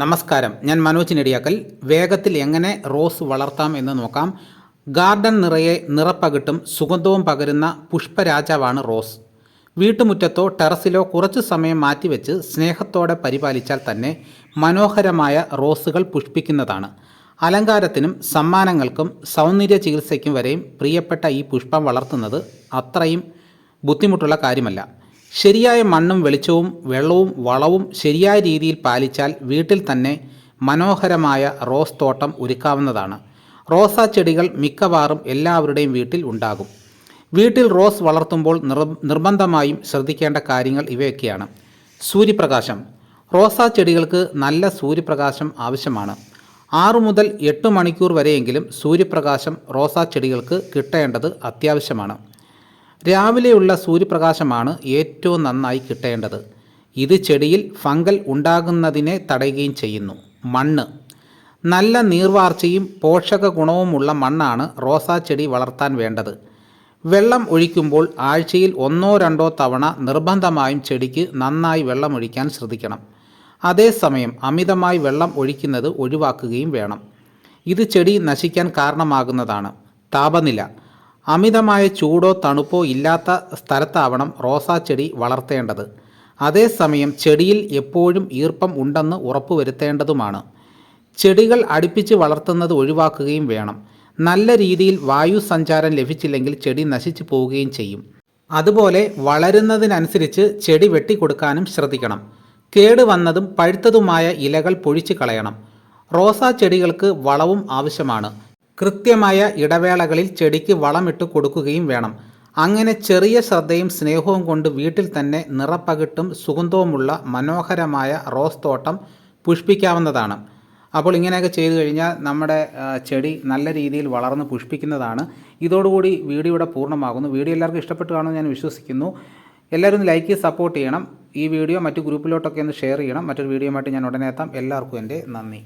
നമസ്കാരം. ഞാൻ മനോജ് നെടിയാക്കൽ. വേഗത്തിൽ എങ്ങനെ റോസ് വളർത്താം എന്ന് നോക്കാം. ഗാർഡൻ നിറയെ നിറപ്പകിട്ടും സുഗന്ധവും പകരുന്ന പുഷ്പരാജാവാണ് റോസ്. വീട്ടുമുറ്റത്തോ ടെറസിലോ കുറച്ച് സമയം മാറ്റിവെച്ച് സ്നേഹത്തോടെ പരിപാലിച്ചാൽ തന്നെ മനോഹരമായ റോസുകൾ പുഷ്പിക്കുന്നതാണ്. അലങ്കാരത്തിനും സമ്മാനങ്ങൾക്കും സൗന്ദര്യ ചികിത്സയ്ക്കും വരെയും പ്രിയപ്പെട്ട ഈ പുഷ്പം വളർത്തുന്നത് അത്രയും ബുദ്ധിമുട്ടുള്ള കാര്യമല്ല. ശരിയായ മണ്ണും വെളിച്ചവും വെള്ളവും വളവും ശരിയായ രീതിയിൽ പാലിച്ചാൽ വീട്ടിൽ തന്നെ മനോഹരമായ റോസ് തോട്ടം ഒരുക്കാവുന്നതാണ്. റോസാ ചെടികൾ മിക്കവാറും എല്ലാവരുടെയും വീട്ടിൽ ഉണ്ടാകും. വീട്ടിൽ റോസ് വളർത്തുമ്പോൾ നിർബന്ധമായും ശ്രദ്ധിക്കേണ്ട കാര്യങ്ങൾ ഇവയൊക്കെയാണ്. സൂര്യപ്രകാശം. റോസാ ചെടികൾക്ക് നല്ല സൂര്യപ്രകാശം ആവശ്യമാണ്. ആറു മുതൽ എട്ട് മണിക്കൂർ വരെയെങ്കിലും സൂര്യപ്രകാശം റോസാ ചെടികൾക്ക് കിട്ടേണ്ടത് അത്യാവശ്യമാണ്. രാവിലെയുള്ള സൂര്യപ്രകാശമാണ് ഏറ്റവും നന്നായി കിട്ടേണ്ടത്. ഇത് ചെടിയിൽ ഫംഗൽ ഉണ്ടാകുന്നതിനെ തടയുകയും ചെയ്യുന്നു. മണ്ണ്. നല്ല നീർവാർച്ചയും പോഷക ഗുണവുമുള്ള മണ്ണാണ് റോസാ ചെടി വളർത്താൻ വേണ്ടത്. വെള്ളം ഒഴിക്കുമ്പോൾ ആഴ്ചയിൽ ഒന്നോ രണ്ടോ തവണ നിർബന്ധമായും ചെടിക്ക് നന്നായി വെള്ളം ഒഴിക്കാൻ ശ്രദ്ധിക്കണം. അതേസമയം അമിതമായി വെള്ളം ഒഴിക്കുന്നത് ഒഴിവാക്കുകയും വേണം. ഇത് ചെടി നശിക്കാൻ കാരണമാകുന്നതാണ്. താപനില. അമിതമായ ചൂടോ തണുപ്പോ ഇല്ലാത്ത സ്ഥലത്താവണം റോസാ ചെടി വളർത്തേണ്ടത്. അതേസമയം ചെടിയിൽ എപ്പോഴും ഈർപ്പം ഉണ്ടെന്ന് ഉറപ്പുവരുത്തേണ്ടതുമാണ് ചെടികൾ അടുപ്പിച്ച് വളർത്തുന്നത് ഒഴിവാക്കുകയും വേണം. നല്ല രീതിയിൽ വായു സഞ്ചാരം ലഭിച്ചില്ലെങ്കിൽ ചെടി നശിച്ചു പോവുകയും ചെയ്യും. അതുപോലെ വളരുന്നതിനനുസരിച്ച് ചെടി വെട്ടിക്കൊടുക്കാനും ശ്രദ്ധിക്കണം. കേട് വന്നതും പഴുത്തതുമായ ഇലകൾ പൊഴിച്ചു കളയണം. റോസാ ചെടികൾക്ക് വളവും ആവശ്യമാണ്. കൃത്യമായ ഇടവേളകളിൽ ചെടിക്ക് വളമിട്ട് കൊടുക്കുകയും വേണം. അങ്ങനെ ചെറിയ ശ്രദ്ധയും സ്നേഹവും കൊണ്ട് വീട്ടിൽ തന്നെ നിറപ്പകിട്ടും സുഗന്ധവുമുള്ള മനോഹരമായ റോസ് തോട്ടം പുഷ്പിക്കാവുന്നതാണ്. അപ്പോൾ ഇങ്ങനെയൊക്കെ ചെയ്തു കഴിഞ്ഞാൽ നമ്മുടെ ചെടി നല്ല രീതിയിൽ വളർന്ന് പുഷ്പിക്കുന്നതാണ്. ഇതോടുകൂടി വീഡിയോ ഇവിടെ പൂർണമാകുന്നു. വീഡിയോ എല്ലാവർക്കും ഇഷ്ടപ്പെട്ടു കാണുമെന്ന് ഞാൻ വിശ്വസിക്കുന്നു. എല്ലാവരും ലൈക്ക് ചെയ്ത് സപ്പോർട്ട് ചെയ്യണം. ഈ വീഡിയോ മറ്റു ഗ്രൂപ്പിലോട്ടൊക്കെ ഒന്ന് ഷെയർ ചെയ്യണം. മറ്റൊരു വീഡിയോ ആയിട്ട് ഞാൻ ഉടനെ എത്താം. എല്ലാവർക്കും എന്റെ നന്ദി.